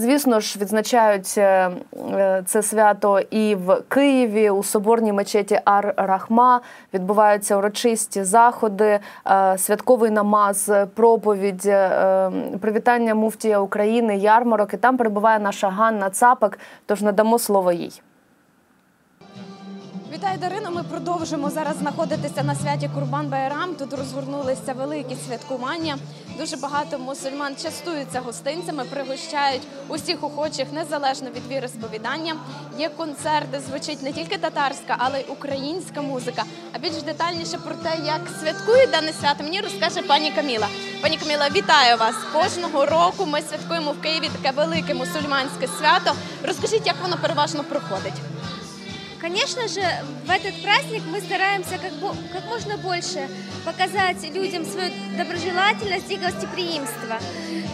Звісно ж, відзначають е, е, це свято і в Києві у соборній мечеті Ар-Рахма відбуваються урочисті заходи, е, святковий намаз, проповідь, е, привітання муфтія України, ярмарок. І там перебуває наша Ганна Цапик. Тож надамо слово їй. Вітаю, Дарино. Ми продовжимо зараз знаходитися на святі Курбан Байрам. Тут розгорнулися великі святкування. Дуже багато мусульман частуються гостинцями, пригощають усіх охочих незалежно від віри сповідання. Є концерти, звучить не тільки татарська, але й українська музика. А більш детальніше про те, як святкують дане свято, мені розкаже пані Каміла. Пані Каміла, вітаю вас! Кожного року ми святкуємо в Києві таке велике мусульманське свято. Розкажіть, як воно переважно проходить. Конечно же, в этот праздник мы стараемся как, как можно больше показать людям свою доброжелательность и гостеприимство.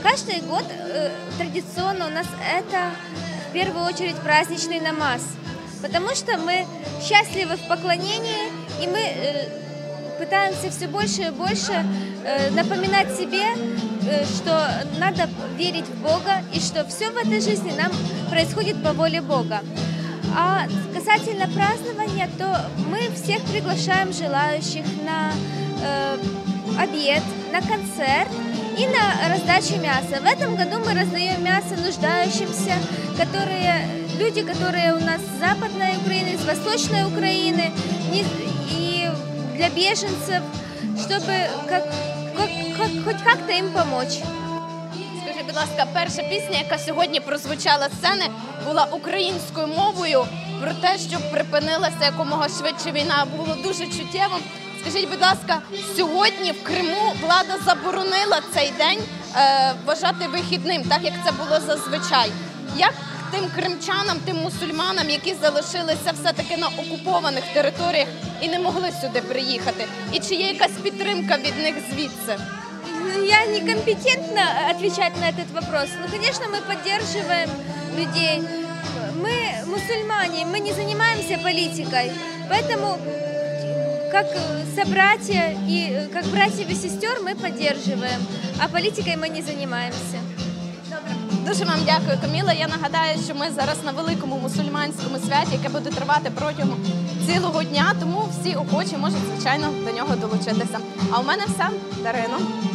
Каждый год э, традиционно у нас это в первую очередь праздничный намаз, потому что мы счастливы в поклонении и мы э, пытаемся все больше и больше э, напоминать себе, э, что надо верить в Бога и что все в этой жизни нам происходит по воле Бога. А касательно празднования, то мы всех приглашаем желающих на э, обед, на концерт и на раздачу мяса. В этом году мы раздаем мясо нуждающимся, которые люди, которые у нас с западной Украины, из восточной Украины, не- и для беженцев, чтобы как, как, как- хоть как-то им помочь. Ласка, перша пісня, яка сьогодні прозвучала сцени, була українською мовою про те, щоб припинилася якомога швидше війна. Було дуже чуттєво. Скажіть, будь ласка, сьогодні в Криму влада заборонила цей день е, вважати вихідним, так як це було зазвичай. Як тим кримчанам, тим мусульманам, які залишилися все-таки на окупованих територіях і не могли сюди приїхати? І чи є якась підтримка від них звідси? Я некомпетентна отвечать на этот вопрос. Ну, конечно, мы поддерживаем людей. Мы мусульмане, мы не занимаемся политикой. Поэтому, как собратья и э, как братьев и сестер, мы поддерживаем. А политикой мы не занимаемся. Дуже вам дякую, Каміла. Я нагадаю, що ми зараз на великому мусульманському святі, яке буде тривати протягом цілого дня. Тому всі охочі можуть звичайно до нього долучитися. А у мене все, Дарино.